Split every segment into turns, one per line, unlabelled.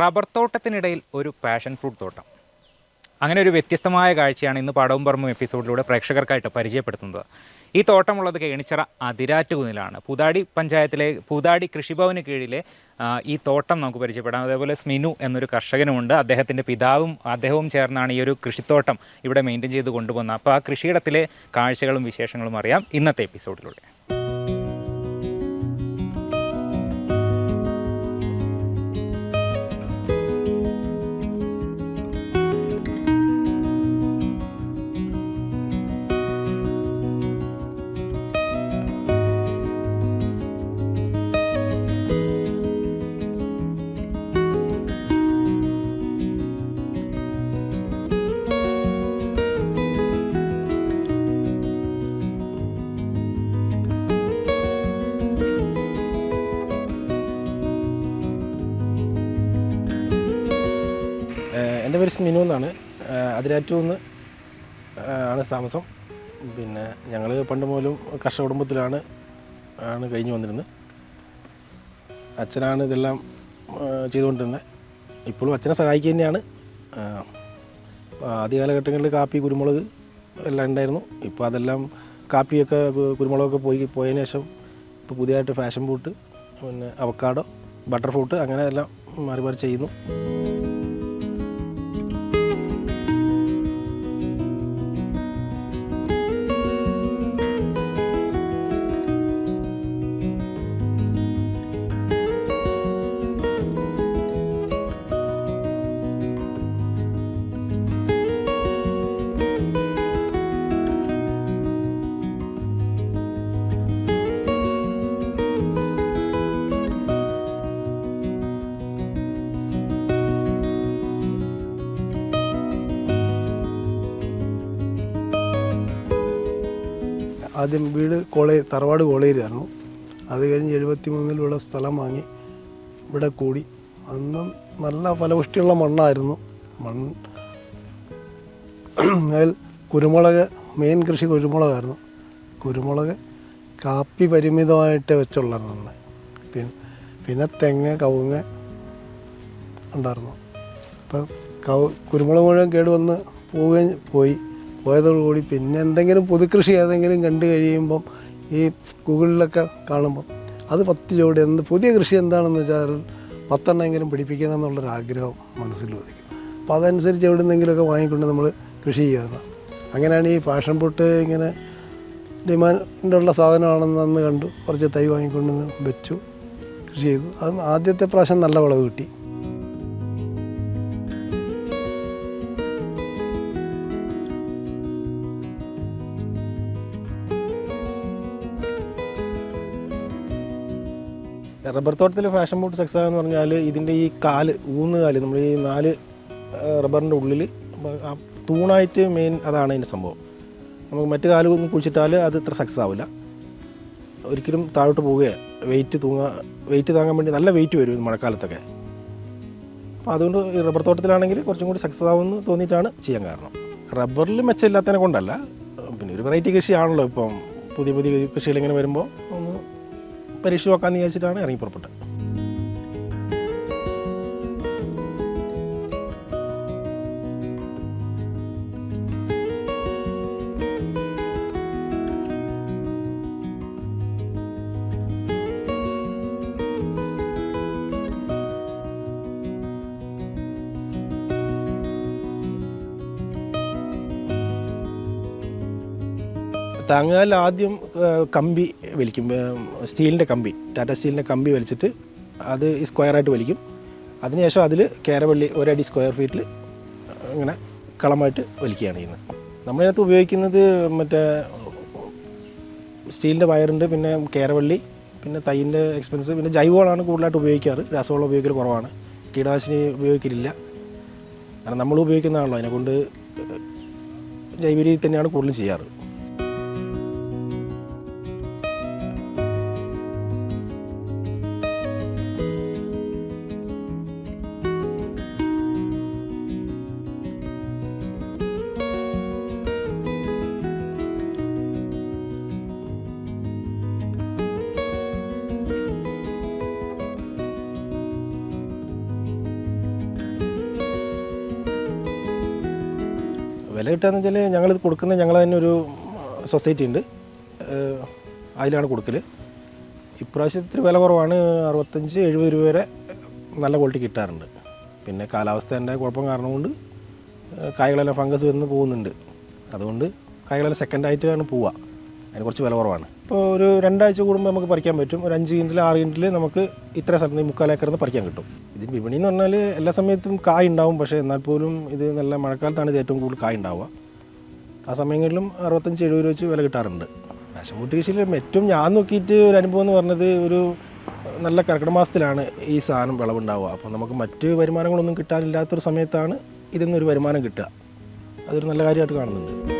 Rubber തോട്ടത്തിനിടയിൽ ഒരു passion fruit തോട്ടം. അങ്ങനെ ഒരു വ്യത്യസ്തമായ കാഴ്ചയാണ് ഇന്ന് പടവും പറമ്പും എപ്പിസോഡിലൂടെ പ്രേക്ഷകർക്കായിട്ട് പരിചയപ്പെടുത്തുന്നത്. ഈ തോട്ടമുള്ളത് കേണിച്ചിറ അതിരാറ്റുകുന്നിലാണ്. പൂതാടി പഞ്ചായത്തിലെ പൂതാടി കൃഷിഭവന് കീഴിലെ ഈ തോട്ടം നമുക്ക് പരിചയപ്പെടാം. അതേപോലെ സ്മിനു എന്നൊരു കർഷകനുമുണ്ട്. അദ്ദേഹത്തിന്റെ പിതാവും അദ്ദേഹവും ചേർന്നാണ് ഈ ഒരു കൃഷിത്തോട്ടം ഇവിടെ മെയിന്റെയിൻ ചെയ്ത് കൊണ്ടുപോകുന്നത് അപ്പോൾ ആ കൃഷിയിടത്തിലെ കാഴ്ചകളും വിശേഷങ്ങളും അറിയാം ഇന്നത്തെ എപ്പിസോഡിലൂടെ.
ഏഹ് മിനു എന്നാണ്. അതിരാറ്റു നിന്ന് ആണ് താമസം. പിന്നെ ഞങ്ങൾ പണ്ട് മുതലും കർഷക കുടുംബത്തിലാണ് ആണ് കഴിഞ്ഞു വന്നിരുന്നത്. അച്ഛനാണ് ഇതെല്ലാം ചെയ്തുകൊണ്ടിരുന്നത്. ഇപ്പോഴും അച്ഛനെ സഹായിക്കുക തന്നെയാണ്. ആദ്യ കാലഘട്ടങ്ങളിൽ കാപ്പി കുരുമുളക് എല്ലാം ഉണ്ടായിരുന്നു. ഇപ്പോൾ അതെല്ലാം കാപ്പിയൊക്കെ കുരുമുളകൊക്കെ പോയി പോയതിന് ശേഷം ഇപ്പോൾ പുതിയതായിട്ട് ഫാഷൻ ഫ്രൂട്ട് പിന്നെ അവക്കാഡോ ബട്ടർ ഫ്രൂട്ട് അങ്ങനെ എല്ലാം മാറി മാറി ചെയ്യുന്നു.
ആദ്യം വീട് കോളേ തറവാട് കോളേരിയായിരുന്നു അത് കഴിഞ്ഞ് എഴുപത്തി മൂന്നിലുള്ള സ്ഥലം വാങ്ങി ഇവിടെ കൂടി. അന്നും നല്ല ഫലപുഷ്ടിയുള്ള മണ്ണായിരുന്നു. മണ്ണ് അതിൽ കുരുമുളക് മെയിൻ കൃഷി കുരുമുളകായിരുന്നു. കുരുമുളക് കാപ്പി പരിമിതമായിട്ട് വെച്ചുള്ളായിരുന്നു അന്ന്. പിന്നെ പിന്നെ തെങ്ങ് കവുങ്ങ് ഉണ്ടായിരുന്നു. അപ്പം കവ് കുരുമുളക് മുഴുവൻ കേടുവന്ന് പോവുകയും പോയി. പോയതോടുകൂടി പിന്നെ എന്തെങ്കിലും പുതുകൃഷി ഏതെങ്കിലും കണ്ടു കഴിയുമ്പം ഈ ഗൂഗിളിലൊക്കെ കാണുമ്പം അത് പത്ത് ജോഡി എന്ത് പുതിയ കൃഷി എന്താണെന്ന് വെച്ചാൽ പത്തെണ്ണമെങ്കിലും പിടിപ്പിക്കണം എന്നുള്ളൊരു ആഗ്രഹം മനസ്സിൽ ഉദിക്കും അപ്പോൾ അതനുസരിച്ച് എവിടെ നിന്നെങ്കിലുമൊക്കെ വാങ്ങിക്കൊണ്ട് നമ്മൾ കൃഷി ചെയ്യുന്നത് അങ്ങനെയാണ് ഈ പാഷൻ പൊട്ട് ഇങ്ങനെ ഡിമാൻഡുള്ള സാധനമാണെന്ന് അന്ന് കണ്ടു. കുറച്ച് തൈ വാങ്ങിക്കൊണ്ട് വെച്ചു കൃഷി ചെയ്തു. അത് ആദ്യത്തെ പ്രാവശ്യം നല്ല വിളവ് കിട്ടി.
റബ്ബർ തോട്ടത്തിൽ ഫാഷൻ ബോട്ട് സക്സസ് എന്ന് പറഞ്ഞാൽ ഇതിന്റെ ഈ കാൽ ഊന്ന് കാൽ നമ്മൾ ഈ നാല് റബ്ബറിന്റെ ഉള്ളിൽ തൂണായിട്ട് മെയിൻ അതാണ് അതിന്റെ സംഭവം. നമുക്ക് മറ്റു കാൽ ഒന്ന് കുഴിച്ചിട്ടാൽ അത് ഇത്ര സക്സസ് ആവില്ല. ഒരിക്കലും താഴോട്ട് പോവുകയാണ് വെയിറ്റ് തൂങ്ങാ വെയിറ്റ് താങ്ങാൻ വേണ്ടി നല്ല വെയിറ്റ് വരും മഴക്കാലത്തൊക്കെ. അപ്പോൾ അതുകൊണ്ട് ഈ റബ്ബർ തോട്ടത്തിലാണെങ്കിൽ കുറച്ചും കൂടി സക്സസ് ആവുമെന്ന് തോന്നിയിട്ടാണ് ചെയ്യാൻ കാരണം. റബ്ബറിൽ മെച്ചമില്ലാത്തതിനെ കൊണ്ടല്ല. പിന്നെ ഒരു വെറൈറ്റി കൃഷിയാണല്ലോ ഇപ്പം പുതിയ പുതിയ കൃഷികൾ ഇങ്ങനെ വരുമ്പോൾ പരീക്ഷ നോക്കാമെന്ന് വിചാരിച്ചിട്ടാണ് ഇറങ്ങി പുറപ്പെട്ടത്. താങ്ങാൽ ആദ്യം കമ്പി വലിക്കും. സ്റ്റീലിന്റെ കമ്പി ടാറ്റ സ്റ്റീലിന്റെ കമ്പി വലിച്ചിട്ട് അത് സ്ക്വയറായിട്ട് വലിക്കും. അതിനുശേഷം അതിൽ കേരവള്ളി ഒരടി സ്ക്വയർ ഫീറ്റിൽ ഇങ്ങനെ കളമായിട്ട് വലിക്കുകയാണ് ചെയ്യുന്നത്. നമ്മളതിനകത്ത് ഉപയോഗിക്കുന്നത് മറ്റേ സ്റ്റീലിന്റെ വയറുണ്ട് പിന്നെ കേരവള്ളി പിന്നെ തൈന്റെ എക്സ്പെൻസ് പിന്നെ ജൈവവളമാണ് കൂടുതലായിട്ട് ഉപയോഗിക്കാറ്. രാസവളം ഉപയോഗിക്കൽ കുറവാണ്. കീടനാശിനി ഉപയോഗിക്കലില്ല. കാരണം നമ്മൾ ഉപയോഗിക്കുന്നതാണല്ലോ അതിനെക്കൊണ്ട് ജൈവ രീതി തന്നെയാണ് കൂടുതലും ചെയ്യാറ്. വില കിട്ടുകയെന്ന് വെച്ചാൽ ഞങ്ങളിത് കൊടുക്കുന്നത് ഞങ്ങൾ തന്നെ ഒരു സൊസൈറ്റി ഉണ്ട്. അതിലാണ് കൊടുക്കൽ ഇപ്രാവശ്യം ഇത്തിരി വില കുറവാണ്. അറുപത്തഞ്ച് എഴുപത് രൂപ വരെ നല്ല ക്വാളിറ്റി കിട്ടാറുണ്ട്. പിന്നെ കാലാവസ്ഥേന്റെ കുഴപ്പം കാരണം കൊണ്ട് കായകളെല്ലാം ഫംഗസ് വന്ന് പോകുന്നുണ്ട്. അതുകൊണ്ട് കായ്കളെല്ലാം സെക്കൻഡായിട്ടാണ് പോവുക. അതിന് കുറച്ച് വില കുറവാണ്. ഇപ്പോൾ ഒരു രണ്ടാഴ്ച കൂടുമ്പോൾ നമുക്ക് പറിക്കാൻ പറ്റും. ഒരു അഞ്ച് കിന്റിൽ ആറ് കിന്റിൽ നമുക്ക് ഇത്ര സ്ഥലത്ത് നിന്ന് മുക്കാൽ ഏക്കറിൽ പറിക്കാൻ കിട്ടും. ഇത് വിപണി എന്ന് പറഞ്ഞാൽ എല്ലാ സമയത്തും കായ് ഉണ്ടാവും. പക്ഷേ എന്നാൽ പോലും ഇത് നല്ല മഴക്കാലത്താണ് ഇത് ഏറ്റവും കൂടുതൽ കായ് ഉണ്ടാവുക. ആ സമയങ്ങളിലും അറുപത്തഞ്ച് എഴുപത് രൂപ വെച്ച് വില കിട്ടാറുണ്ട്. ഫുഡ് കൃഷിയിൽ ഏറ്റവും ഞാൻ നോക്കിയിട്ട് ഒരു അനുഭവം എന്ന് പറഞ്ഞത് ഒരു നല്ല കർക്കിടക മാസത്തിലാണ് ഈ സാധനം വിളവുണ്ടാവുക. അപ്പോൾ നമുക്ക് മറ്റ് വരുമാനങ്ങളൊന്നും കിട്ടാനില്ലാത്തൊരു സമയത്താണ് ഇതിൽ നിന്നൊരു വരുമാനം കിട്ടുക. അതൊരു നല്ല കാര്യമായിട്ട് കാണുന്നുണ്ട്.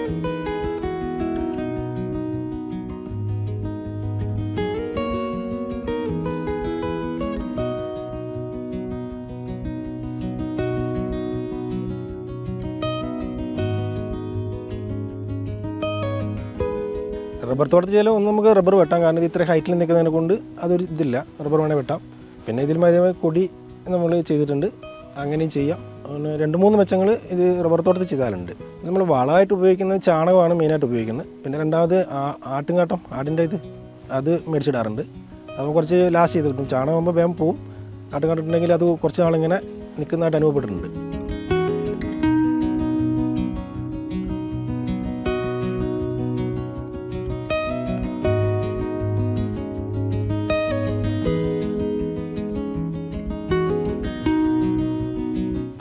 റബ്ബർ തോട്ടത്തിൽ ഒന്ന് നമുക്ക് റബ്ബർ വെട്ടാം. കാരണം ഇത് ഇത്ര ഹൈറ്റിൽ നിൽക്കുന്നതിനെ കൊണ്ട് അതൊരു ഇതില്ല. റബ്ബർ വേണേൽ വെട്ടാം. പിന്നെ ഇതിൽ മതിയായ കൊടി നമ്മൾ ചെയ്തിട്ടുണ്ട്. അങ്ങനെയും ചെയ്യാം. അങ്ങനെ രണ്ട് മൂന്ന് മെച്ചങ്ങൾ ഇത് റബ്ബർ തോട്ടത്തിൽ ചെയ്താലുണ്ട്. നമ്മൾ വളമായിട്ട് ഉപയോഗിക്കുന്നത് ചാണകമാണ് മെയിനായിട്ട് ഉപയോഗിക്കുന്നത്. പിന്നെ രണ്ടാമത് ആട്ടുംകാട്ടം ആടിന്റെ ഇത് അത് മേടിച്ചിടാറുണ്ട്. അപ്പോൾ കുറച്ച് ലാസ്റ്റ് ചെയ്ത് കിട്ടും ചാണകം ആകുമ്പോൾ വേഗം പോവും. ആട്ടുംകാട്ടം ഉണ്ടെങ്കിൽ അത് കുറച്ച് നാളിങ്ങനെ നിൽക്കുന്നതായിട്ട് അനുഭവപ്പെട്ടിട്ടുണ്ട്.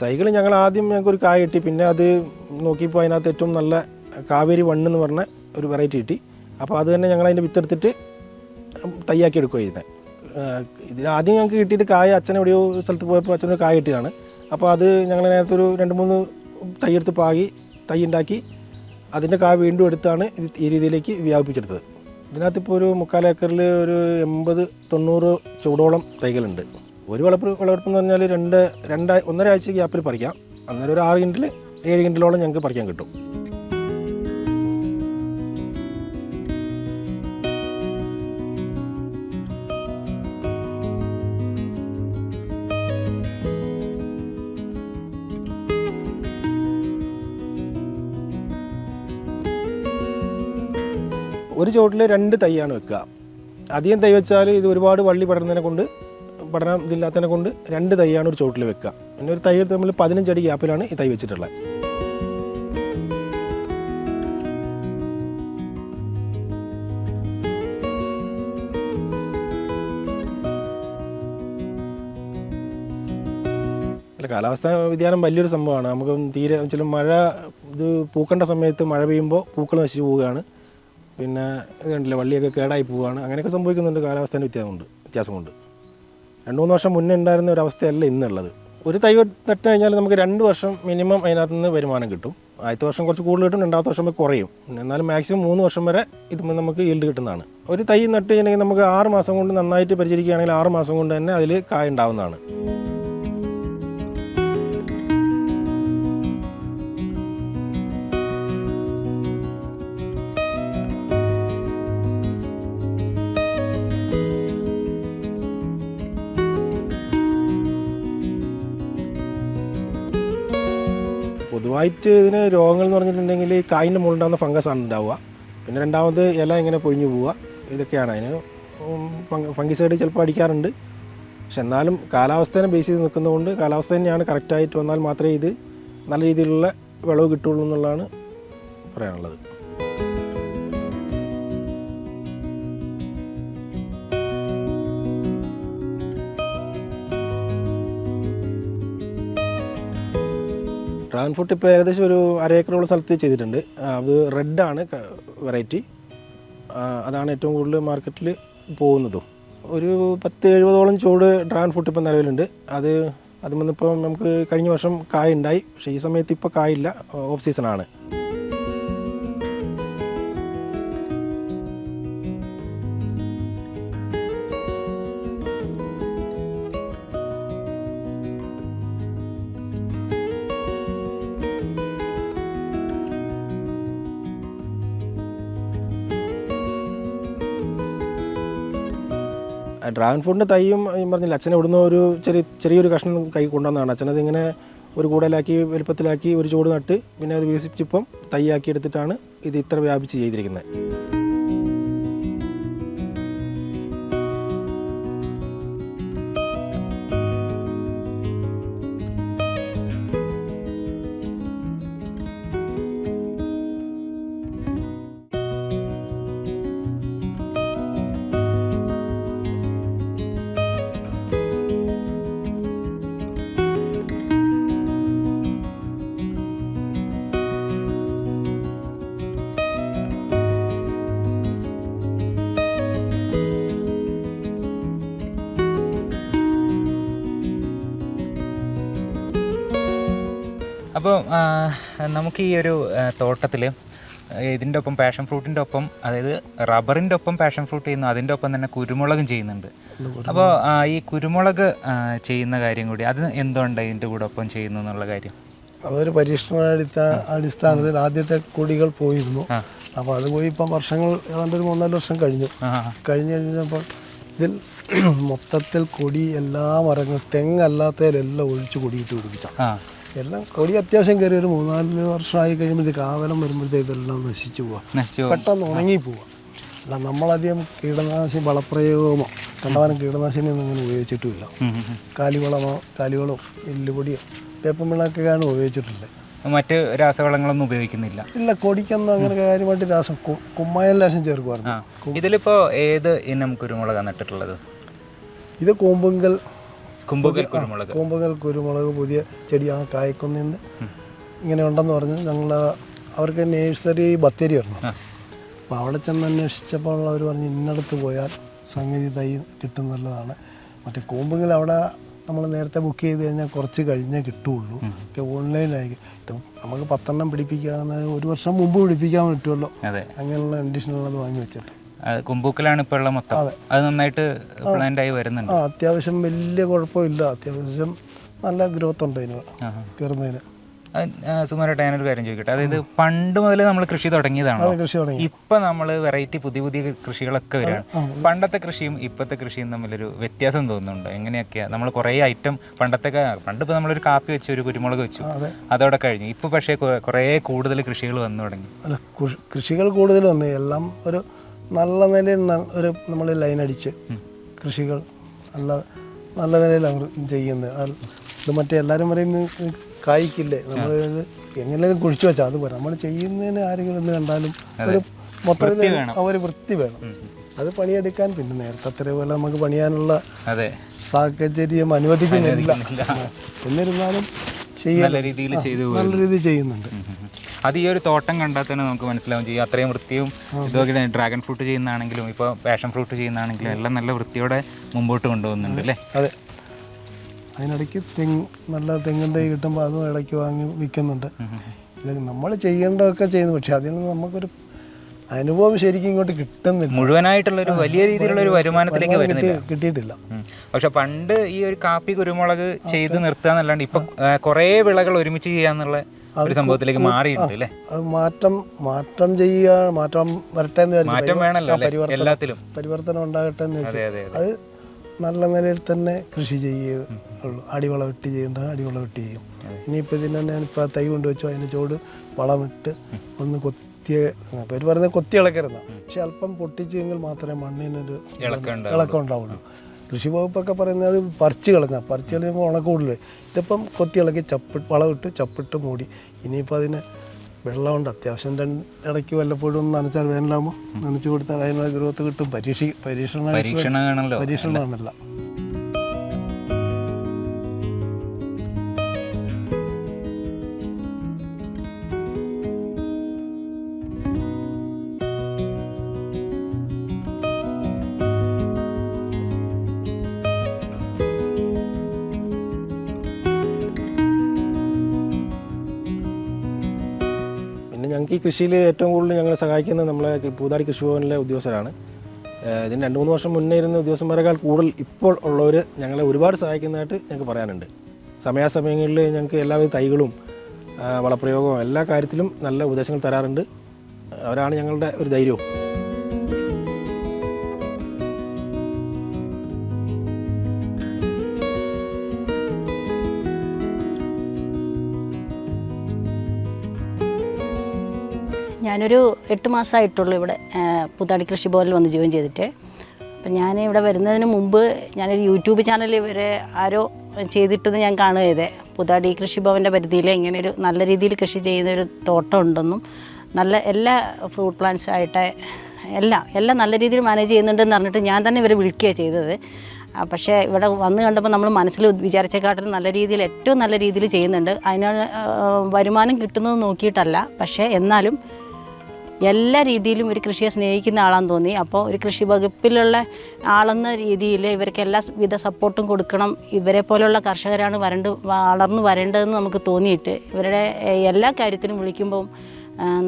തൈകൾ ഞങ്ങൾ ആദ്യം ഞങ്ങൾക്ക് ഒരു കായ കിട്ടി. പിന്നെ അത് നോക്കിയപ്പോൾ അതിനകത്ത് ഏറ്റവും നല്ല കാവേരി വണ്ണ് എന്ന് പറഞ്ഞ ഒരു വെറൈറ്റി കിട്ടി. അപ്പോൾ അത് തന്നെ ഞങ്ങൾ അതിന്റെ വിത്തെടുത്തിട്ട് തയ്യാക്കി എടുക്കുക ഇതിന് ആദ്യം ഞങ്ങൾക്ക് കിട്ടിയത് കായ അച്ഛൻ എവിടെയോ സ്ഥലത്ത് പോയപ്പോൾ അച്ഛനൊരു കായ കിട്ടിയതാണ്. അപ്പോൾ അത് ഞങ്ങൾ നേരത്തെ ഒരു രണ്ട് മൂന്ന് തൈ എടുത്ത് പാകി തൈ ഉണ്ടാക്കി അതിന്റെ കായ വീണ്ടും എടുത്താണ് ഈ രീതിയിലേക്ക് വ്യാപിപ്പിച്ചെടുത്തത്. ഇതിനകത്ത് ഇപ്പോൾ ഒരു മുക്കാൽ ഏക്കറിൽ ഒരു എൺപത് തൊണ്ണൂറ് ചൂടോളം തൈകളുണ്ട്. ഒരു വിളപ്പ് വിളവെടുപ്പ് എന്ന് പറഞ്ഞാൽ രണ്ട് രണ്ട് ഒന്നര ആഴ്ച ഗ്യാപ്പിൽ പറിക്കാം. അന്നേരം ഒരു ആറ് കിൻഡിൽ ഏഴ് കിൻഡിലോളം ഞങ്ങൾക്ക് പറിക്കാൻ കിട്ടും. ഒരു ചുവട്ടിൽ രണ്ട് തൈയാണ് വെക്കുക. അധികം തൈ വെച്ചാൽ ഇത് ഒരുപാട് വള്ളി പടർന്നതിനെ കൊണ്ട് പടരാൻ ഇതില്ലാത്തതിനെ കൊണ്ട് രണ്ട് തൈയാണ് ഒരു ചുവട്ടിൽ വെക്കുക. പിന്നെ ഒരു തൈ തമ്മിൽ അടി ഗ്യാപ്പിലാണ് ഈ തൈ വെച്ചിട്ടുള്ളത്. കാലാവസ്ഥ വ്യതിയാനം വലിയൊരു സംഭവമാണ്. നമുക്ക് തീരെ ചില മഴ ഇത് പൂക്കേണ്ട സമയത്ത് മഴ പെയ്യുമ്പോൾ പൂക്കൾ നശിച്ചു പോവുകയാണ്. പിന്നെ കണ്ടില്ല വള്ളിയൊക്കെ കേടായി പോവുകയാണ്. അങ്ങനെയൊക്കെ സംഭവിക്കുന്നുണ്ട്. കാലാവസ്ഥേന്റെ വ്യത്യാസം കൊണ്ട് വ്യത്യാസം കൊണ്ട് രണ്ട് മൂന്ന് വർഷം മുന്നേ ഉണ്ടായിരുന്ന ഒരു അവസ്ഥയല്ല ഇന്നുള്ളത്. ഒരു തൈ നട്ട് കഴിഞ്ഞാൽ നമുക്ക് രണ്ട് വർഷം മിനിമം അതിനകത്ത് നിന്ന് വരുമാനം കിട്ടും. ആദ്യത്തെ വർഷം കുറച്ച് കൂടുതൽ കിട്ടും രണ്ടാമത്തെ വർഷം വരെ കുറയും. എന്നാലും മാക്സിമം മൂന്ന് വർഷം വരെ ഇത് നമുക്ക് ഈൽഡ് കിട്ടുന്നതാണ്. ഒരു തൈ നട്ട് കഴിഞ്ഞാൽ നമുക്ക് ആറ് മാസം കൊണ്ട് നന്നായിട്ട് പരിചരിക്കുകയാണെങ്കിൽ ആറ് മാസം കൊണ്ട് തന്നെ അതിൽ കായ ഉണ്ടാവുന്നതാണ്. പൊതുവായിട്ട് ഇതിന് രോഗങ്ങൾ എന്ന് പറഞ്ഞിട്ടുണ്ടെങ്കിൽ കായിന്റെ മുകളിലുണ്ടാകുന്ന ഫംഗസ് ആണ് ഉണ്ടാവുക. പിന്നെ രണ്ടാമത് ഇല ഇങ്ങനെ പൊഴിഞ്ഞു പോവുക. ഇതൊക്കെയാണ് അതിന് ഫംഗിസൈഡ് ചിലപ്പോൾ അടിക്കാറുണ്ട്. പക്ഷെ എന്നാലും കാലാവസ്ഥേനെ ബേസ് ചെയ്ത് നിൽക്കുന്നതുകൊണ്ട് കാലാവസ്ഥ തന്നെയാണ് കറക്റ്റായിട്ട് വന്നാൽ മാത്രമേ ഇത് നല്ല രീതിയിലുള്ള വിളവ് കിട്ടുള്ളൂ എന്നുള്ളതാണ് പറയാനുള്ളത്. ഡ്രാഗൺ ഫ്രൂട്ട് ഇപ്പോൾ ഏകദേശം ഒരു അര ഏക്കറോളം സ്ഥലത്ത് ചെയ്തിട്ടുണ്ട്. അത് റെഡാണ് വെറൈറ്റി അതാണ് ഏറ്റവും കൂടുതൽ മാർക്കറ്റിൽ പോകുന്നതും. ഒരു പത്ത് എഴുപതോളം ചൂട് ഡ്രാഗൺ ഫ്രൂട്ട് ഇപ്പം നിലവിലുണ്ട്. അത് അതുമെന്നിപ്പോൾ നമുക്ക് കഴിഞ്ഞ വർഷം കായ ഉണ്ടായി. പക്ഷേ ഈ സമയത്ത് ഇപ്പോൾ കായില്ല ഓഫ് സീസണാണ് ഡ്രാഗൺ ഫ്രൂട്ടിന്റെ തൈയും പറഞ്ഞില്ല അച്ഛൻ ഇവിടുന്ന് ഒരു ചെറിയ ചെറിയൊരു കഷ്ണം കൈ കൊണ്ടുവന്നതാണ്. അച്ഛനത് ഇങ്ങനെ ഒരു കൂടലാക്കി വലുപ്പത്തിലാക്കി ഒരു ചൂട് നട്ട് പിന്നെ അത് വികസിപ്പിച്ചിപ്പം തൈയാക്കി എടുത്തിട്ടാണ് ഇത് ഇത്ര വ്യാപിച്ച് ചെയ്തിരിക്കുന്നത്.
അപ്പോൾ നമുക്ക് ഈ ഒരു തോട്ടത്തിൽ ഇതിന്റെ ഒപ്പം പാഷൻ ഫ്രൂട്ടിന്റെ ഒപ്പം അതായത് റബ്ബറിന്റെ ഒപ്പം പാഷൻ ഫ്രൂട്ട് ചെയ്യുന്നു അതിന്റെ ഒപ്പം തന്നെ കുരുമുളകും ചെയ്യുന്നുണ്ട്. അപ്പോൾ ഈ കുരുമുളക് ചെയ്യുന്ന കാര്യം കൂടി അത് എന്തുകൊണ്ട് ഇതിന്റെ കൂടെ ഒപ്പം ചെയ്യുന്നു എന്നുള്ള കാര്യം?
അതൊരു പരീക്ഷണ അടിസ്ഥാ- അടിസ്ഥാനത്തിൽ ആദ്യത്തെ കൊടികൾ പോയിരുന്നു. അപ്പോൾ അത് പോയി ഇപ്പം വർഷങ്ങൾ ഏതാണ്ട് ഒരു മൂന്നാൽ വർഷം കഴിഞ്ഞു. കഴിഞ്ഞ് കഴിഞ്ഞപ്പോൾ ഇതിൽ മൊത്തത്തിൽ കൊടി എല്ലാ മരങ്ങളും തെങ്ങല്ലാത്തതിലെല്ലാം ഒഴിച്ച് കൊടിയിട്ട് പിടിപ്പിച്ച
ആ.
എല്ലാം കൊടി അത്യാവശ്യം കയറി ഒരു മൂന്നാൽ വർഷമായി കഴിയുമ്പോൾ കാവലം വരുമ്പോഴത്തേക്ക് ഇതെല്ലാം നശിച്ചു പോവാം. പെട്ടെന്ന് ഉണങ്ങി പോവാം. അല്ല നമ്മളധികം കീടനാശിനി വളപ്രയോഗമോ കണ്ടവാനം കീടനാശിനി ഒന്നും അങ്ങനെ ഉപയോഗിച്ചിട്ടുമില്ല. കാലിവളമോ കാലിവളോ എല്ലുപൊടിയോ വേപ്പം വിളക്കൊക്കെയാണ് ഉപയോഗിച്ചിട്ടുള്ളത്.
മറ്റ് രാസവളങ്ങളൊന്നും ഉപയോഗിക്കുന്നില്ല.
ഇല്ല കൊടിക്കൊന്നും അങ്ങനെ കാര്യമായിട്ട് രാസം കുമ്മായ ലേശം ചേർക്കുമായിരുന്നു
ഇതിലിപ്പോ ഏത് ഇനം കുരുമുളകാണ് നട്ടിട്ടുള്ളത്?
ഇത് കൂമ്പുങ്കൽ
കുമ്പുകൽ കുരുമുളക്.
കുരുമുളക് പുതിയ ചെടി ആ കായ്ക്കുന്നിന്ന് ഇങ്ങനെ ഉണ്ടെന്ന് പറഞ്ഞ് ഞങ്ങൾ അവർക്ക് നേഴ്സറി ബത്തേരി വരണം.
ആ.
അപ്പോൾ അവിടെ ചെന്ന് അന്വേഷിച്ചപ്പോൾ അവർ പറഞ്ഞ് ഇന്നടത്ത് പോയാൽ സംഗതി തൈ കിട്ടും നല്ലതാണ്. മറ്റേ കൂമ്പുകൾ അവിടെ നമ്മൾ നേരത്തെ ബുക്ക് ചെയ്ത് കഴിഞ്ഞാൽ കുറച്ച് കഴിഞ്ഞേ കിട്ടുള്ളൂ. ഒക്കെ ഓൺലൈനായി നമുക്ക് പത്തെണ്ണം പിടിപ്പിക്കാവുന്നത് ഒരു വർഷം മുമ്പ് പിടിപ്പിക്കാൻ പറ്റുമല്ലോ. അങ്ങനെയുള്ള കണ്ടീഷനുള്ളത് വാങ്ങി വെച്ചിട്ട്
കുമ്പൂക്കലാണ് ഇപ്പോൾ ഉള്ള മൊത്തം. അത്. നന്നായിട്ട് പ്ലാന്റ് ആയി വരുന്നുണ്ട്.
ആ അത്യാവശ്യം വലിയ കുഴപ്പമില്ല. അത്യാവശ്യം നല്ല ഗ്രോത്ത് ഉണ്ട് ഇതിന്. കയറുന്നതിന്
സുമാരായിട്ട് ഞാനൊരു കാര്യം ചോദിക്കട്ടെ? അതായത് പണ്ട് മുതൽ നമ്മൾ കൃഷി തുടങ്ങിയതാണോ? ഇപ്പൊ നമ്മൾ വെറൈറ്റി പുതിയ പുതിയ കൃഷികളൊക്കെ വരികയാണ് പണ്ടത്തെ കൃഷിയും ഇപ്പോഴത്തെ കൃഷിയും തമ്മിലൊരു വ്യത്യാസം തോന്നുന്നുണ്ട്? എങ്ങനെയൊക്കെയാ? നമ്മൾ കുറേ ഐറ്റം പണ്ടത്തെ പണ്ട് ഇപ്പോൾ നമ്മളൊരു കാപ്പി വെച്ചു ഒരു കുരുമുളക് വെച്ചു.
അതെ.
അതോടെ കഴിഞ്ഞു. ഇപ്പൊ പക്ഷേ കുറെ കൂടുതൽ കൃഷികൾ വന്നു തുടങ്ങി.
കൃഷികൾ കൂടുതൽ വന്നു. എല്ലാം ഒരു നല്ല നിലയിൽ ഒരു നമ്മൾ ലൈൻ അടിച്ച് കൃഷികൾ നല്ല നല്ല നിലയിലാണ് ചെയ്യുന്നത്. അത് ഇത് മറ്റേ എല്ലാവരും പറയും "ഇത് കായ്ക്കില്ലേ? നമ്മൾ എങ്ങനെയും കുഴിച്ചു വെച്ചാൽ അത് പോരാ. നമ്മൾ ചെയ്യുന്നതിന് ആരെങ്കിലും ഒന്ന് കണ്ടാലും ഒരു മൊത്തത്തിൽ അവർ ഒരു വൃത്തി വേണം. അത് പണിയെടുക്കാൻ പിന്നെ നേരത്തെ പോലെ നമുക്ക് പണിയാനുള്ള സാഹചര്യം അനുവദിക്കുന്നില്ല. എന്നിരുന്നാലും ചെയ്യാൻ
നല്ല രീതിയിൽ
ചെയ്യുന്നുണ്ട്.
അത് ഈ ഒരു തോട്ടം കണ്ടാൽ തന്നെ നമുക്ക് മനസ്സിലാവും ചെയ്യും. അത്രയും വൃത്തിയും ഇതൊക്കെ ഡ്രാഗൺ ഫ്രൂട്ട് ചെയ്യുന്നതാണെങ്കിലും ഇപ്പോൾ പാഷൻ ഫ്രൂട്ട് ചെയ്യുന്നതാണെങ്കിലും എല്ലാം നല്ല വൃത്തിയോടെ മുമ്പോട്ട് കൊണ്ടുപോകുന്നുണ്ട് അല്ലേ?
അതെ. അതിനിടയ്ക്ക് തെങ്ങ് നല്ല തെങ്ങിൻ തൈ കിട്ടുമ്പോൾ അതും ഇടയ്ക്ക് വാങ്ങി വിൽക്കുന്നുണ്ട്. ഇത് നമ്മൾ ചെയ്യേണ്ടതൊക്കെ ചെയ്യുന്നു. പക്ഷെ അതിൽ നിന്ന് നമുക്കൊരു അനുഭവം ശരിക്കും ഇങ്ങോട്ട് കിട്ടുന്നില്ല.
മുഴുവനായിട്ടുള്ള ഒരു വലിയ രീതിയിലുള്ള ഒരു വരുമാനത്തിലേക്ക് വരുന്നില്ല.
കിട്ടിയിട്ടില്ല.
പക്ഷെ പണ്ട് ഈ ഒരു കാപ്പി കുരുമുളക് ചെയ്ത് നിർത്തുക എന്നല്ലാണ്ട് ഇപ്പൊ കുറേ വിളകൾ ഒരുമിച്ച് ചെയ്യാന്നുള്ള ഒരു സംഭവത്തിലേക്ക് മാറിയിട്ടുണ്ട് അല്ലേ?
അത് മാറ്റം മാറ്റം ചെയ്യുക മാറ്റം വരട്ടെ എന്ന്.
മാറ്റം വേണമല്ലോ എല്ലാത്തിലും.
പരിവർത്തനം ഉണ്ടാകട്ടെ എന്ന് വെച്ചു
അതെ
നല്ല നിലയിൽ തന്നെ കൃഷി ചെയ്യുക അടിവള ഇട്ട് ചെയ്യേണ്ട അടിവളം ഇട്ട് ചെയ്യും. ഇനിയിപ്പോൾ ഇതിന് തന്നെ ഞാനിപ്പോൾ തൈ കൊണ്ടുവച്ചു അതിന് ചോട് വളമിട്ട് ഒന്ന് കൊത്തിയ പേര് പറയുന്നത് കൊത്തി ഇളക്കരുന്ന പക്ഷെ അല്പം പൊട്ടിച്ചെങ്കിൽ മാത്രമേ മണ്ണിനൊരു.
ഇളക്കം
ഉണ്ടാവുള്ളൂ. കൃഷി വകുപ്പൊക്കെ പറയുന്നത് അത് പറിച്ച് കളഞ്ഞാൽ പറിച്ച് കളയുമ്പോൾ ഉണക്കൂടില്ലേ ഇതിപ്പം കൊത്തി ഇളക്കി ചപ്പിട്ട് വളമിട്ട് ചപ്പിട്ട് മൂടി. ഇനിയിപ്പോൾ അതിന് വെള്ളമുണ്ട് അത്യാവശ്യം രണ്ട് ഇടയ്ക്ക് വല്ലപ്പോഴും ഒന്ന് നനച്ചാൽ വേനലാകുമ്പോൾ നനച്ച് കൊടുത്താൽ അതിനുള്ള ഗ്രോത്ത് കിട്ടും. പരീക്ഷ പരീക്ഷണ
പരീക്ഷണമാണല്ലോ
പരീക്ഷണമാണല്ല
കൃഷിയിൽ ഏറ്റവും കൂടുതൽ ഞങ്ങളെ സഹായിക്കുന്നത് നമ്മളെ പൂതാടി കൃഷിഭവനിലെ ഉദ്യോഗസ്ഥരാണ്. ഇതിന് രണ്ട് മൂന്ന് വർഷം മുന്നേ ഇരുന്ന ഉദ്യോഗസ്ഥന്മാരെക്കാൾ കൂടുതൽ ഇപ്പോൾ ഉള്ളവർ ഞങ്ങളെ ഒരുപാട് സഹായിക്കുന്നതായിട്ട് ഞങ്ങൾക്ക് പറയാനുണ്ട്. സമയാസമയങ്ങളിൽ ഞങ്ങൾക്ക് എല്ലാവിധ തൈകളും വളപ്രയോഗവും എല്ലാ കാര്യത്തിലും നല്ല ഉപദേശങ്ങൾ തരാറുണ്ട്. അവരാണ് ഞങ്ങളുടെ ഒരു ധൈര്യവും.
ഞാനൊരു എട്ട് മാസമായിട്ടുള്ളൂ ഇവിടെ പുത്താടി കൃഷി കൃഷിഭവനിൽ വന്ന് ജോയിൻ ചെയ്തിട്ട്. അപ്പം ഞാൻ ഇവിടെ വരുന്നതിന് മുമ്പ് ഞാനൊരു യൂട്യൂബ് ചാനൽ ഇവരെ ആരോ ചെയ്തിട്ടെന്ന് ഞാൻ കാണുകയത് പുതാടി പുതാടി കൃഷിഭവന്റെ പരിധിയിൽ ഇങ്ങനെ ഒരു നല്ല രീതിയിൽ കൃഷി ചെയ്യുന്ന ഒരു തോട്ടം ഉണ്ടെന്നും നല്ല എല്ലാ ഫ്രൂട്ട് പ്ലാന്റ്സ് ആയിട്ട് എല്ലാം എല്ലാം നല്ല രീതിയിൽ മാനേജ് ചെയ്യുന്നുണ്ടെന്ന് പറഞ്ഞിട്ട് ഞാൻ തന്നെ ഇവരെ വിളിക്കുകയാണ് ചെയ്തത്. പക്ഷേ ഇവിടെ വന്ന് കണ്ടപ്പോൾ നമ്മൾ മനസ്സിൽ വിചാരിച്ചേക്കാട്ടിലും നല്ല രീതിയിൽ ഏറ്റവും നല്ല രീതിയിൽ ചെയ്യുന്നുണ്ട്. അതിനാണ് വരുമാനം കിട്ടുന്നത് നോക്കിയിട്ടല്ല. പക്ഷേ എന്നാലും എല്ലാ രീതിയിലും ഒരു കൃഷിയെ സ്നേഹിക്കുന്ന ആളാന്ന് തോന്നി. അപ്പോൾ ഒരു കൃഷി വകുപ്പിലുള്ള ആളെന്ന രീതിയിൽ ഇവർക്ക് എല്ലാ വിധ സപ്പോർട്ടും കൊടുക്കണം. ഇവരെ പോലെയുള്ള കർഷകരാണ് വരണ്ട് വളർന്നു വരേണ്ടതെന്ന് നമുക്ക് തോന്നിയിട്ട് ഇവരുടെ എല്ലാ കാര്യത്തിനും വിളിക്കുമ്പോൾ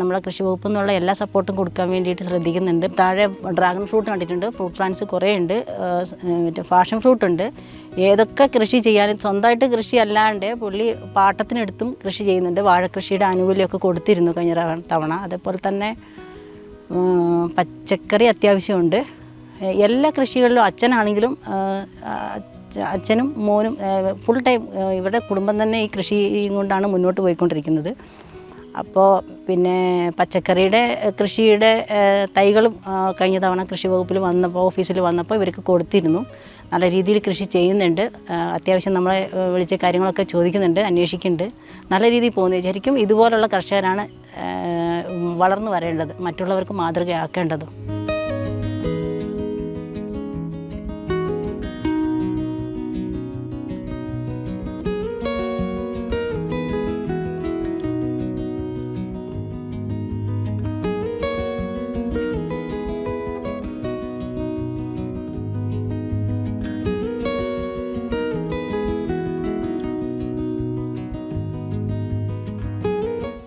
നമ്മളെ കൃഷി വകുപ്പിൽ നിന്നുള്ള എല്ലാ സപ്പോർട്ടും കൊടുക്കാൻ വേണ്ടിയിട്ട് ശ്രദ്ധിക്കുന്നുണ്ട്. താഴെ ഡ്രാഗൺ ഫ്രൂട്ട് കണ്ടിട്ടുണ്ട് ഫ്രൂട്ട് പ്ലാന്റ്സ് കുറേ ഉണ്ട് മറ്റേ ഫാഷൻ ഫ്രൂട്ട് ഉണ്ട്. ഏതൊക്കെ കൃഷി ചെയ്യാനും സ്വന്തമായിട്ട് കൃഷി അല്ലാണ്ട് പുള്ളി പാട്ടത്തിനെടുത്തും കൃഷി ചെയ്യുന്നുണ്ട്. വാഴക്കൃഷിയുടെ ആനുകൂല്യമൊക്കെ കൊടുത്തിരുന്നു കഴിഞ്ഞ തവണ- അതേപോലെ തന്നെ പച്ചക്കറി അത്യാവശ്യമുണ്ട്. എല്ലാ കൃഷികളിലും അച്ഛനാണെങ്കിലും അച്ഛനും മോനും ഫുൾ ടൈം ഇവിടെ കുടുംബം തന്നെ ഈ കൃഷി കൊണ്ടാണ് മുന്നോട്ട് പോയിക്കൊണ്ടിരിക്കുന്നത്. അപ്പോൾ പിന്നെ പച്ചക്കറിയുടെ കൃഷിയുടെ തൈകളും കഴിഞ്ഞ തവണ കൃഷി വകുപ്പിൽ വന്നപ്പോൾ ഓഫീസിൽ വന്നപ്പോൾ ഇവർക്ക് കൊടുത്തിരുന്നു. നല്ല രീതിയിൽ കൃഷി ചെയ്യുന്നുണ്ട്. അത്യാവശ്യം നമ്മളെ വിളിച്ച് കാര്യങ്ങളൊക്കെ ചോദിക്കുന്നുണ്ട് അന്വേഷിക്കുന്നുണ്ട്. നല്ല രീതിയിൽ പോകുന്നു. ശരിക്കും ഇതുപോലുള്ള കർഷകരാണ് വളർന്നു വരേണ്ടത് മറ്റുള്ളവർക്ക് മാതൃകയാക്കേണ്ടതും.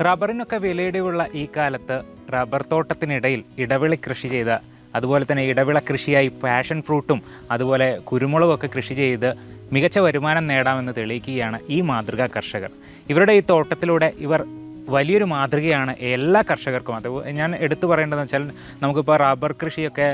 റബ്ബറിനൊക്കെ വിലയിടിവുള്ള ഈ കാലത്ത് റബ്ബർ തോട്ടത്തിനിടയിൽ ഇടവിള കൃഷി ചെയ്ത അതുപോലെ തന്നെ ഇടവിള കൃഷിയായി പാഷൻ ഫ്രൂട്ടും അതുപോലെ കുരുമുളകൊക്കെ കൃഷി ചെയ്ത് മികച്ച വരുമാനം നേടാമെന്ന് തെളിയിക്കുകയാണ് ഈ മാതൃകാ കർഷകർ. ഇവരുടെ ഈ തോട്ടത്തിലൂടെ ഇവർ വലിയൊരു മാതൃകയാണ് എല്ലാ കർഷകർക്കും. അത് ഞാൻ എടുത്തു പറയേണ്ടതെന്ന് വെച്ചാൽ നമുക്കിപ്പോൾ റബ്ബർ കൃഷിയൊക്കെ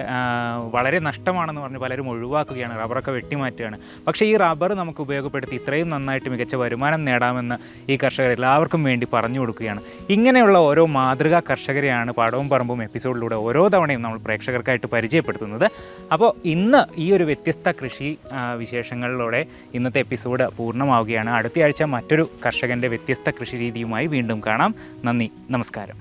വളരെ നഷ്ടമാണെന്ന് പറഞ്ഞ് പലരും ഒഴിവാക്കുകയാണ് റബ്ബറൊക്കെ വെട്ടിമാറ്റുകയാണ്. പക്ഷേ ഈ റബ്ബർ നമുക്ക് ഉപയോഗപ്പെടുത്തി ഇത്രയും നന്നായിട്ട് മികച്ച വരുമാനം നേടാമെന്ന് ഈ കർഷകർ എല്ലാവർക്കും വേണ്ടി പറഞ്ഞു കൊടുക്കുകയാണ്. ഇങ്ങനെയുള്ള ഓരോ മാതൃകാ കർഷകരെയാണ് പാടവും പറമ്പും എപ്പിസോഡിലൂടെ ഓരോ തവണയും നമ്മൾ പ്രേക്ഷകർക്കായിട്ട് പരിചയപ്പെടുത്തുന്നത്. അപ്പോൾ ഇന്ന് ഈ ഒരു വ്യത്യസ്ത കൃഷി വിശേഷങ്ങളിലൂടെ ഇന്നത്തെ എപ്പിസോഡ് പൂർണമാവുകയാണ്. അടുത്തയാഴ്ച മറ്റൊരു കർഷകന്റെ വ്യത്യസ്ത കൃഷി രീതിയുമായി വീണ്ടും കാണാം. നന്ദി. നമസ്കാരം.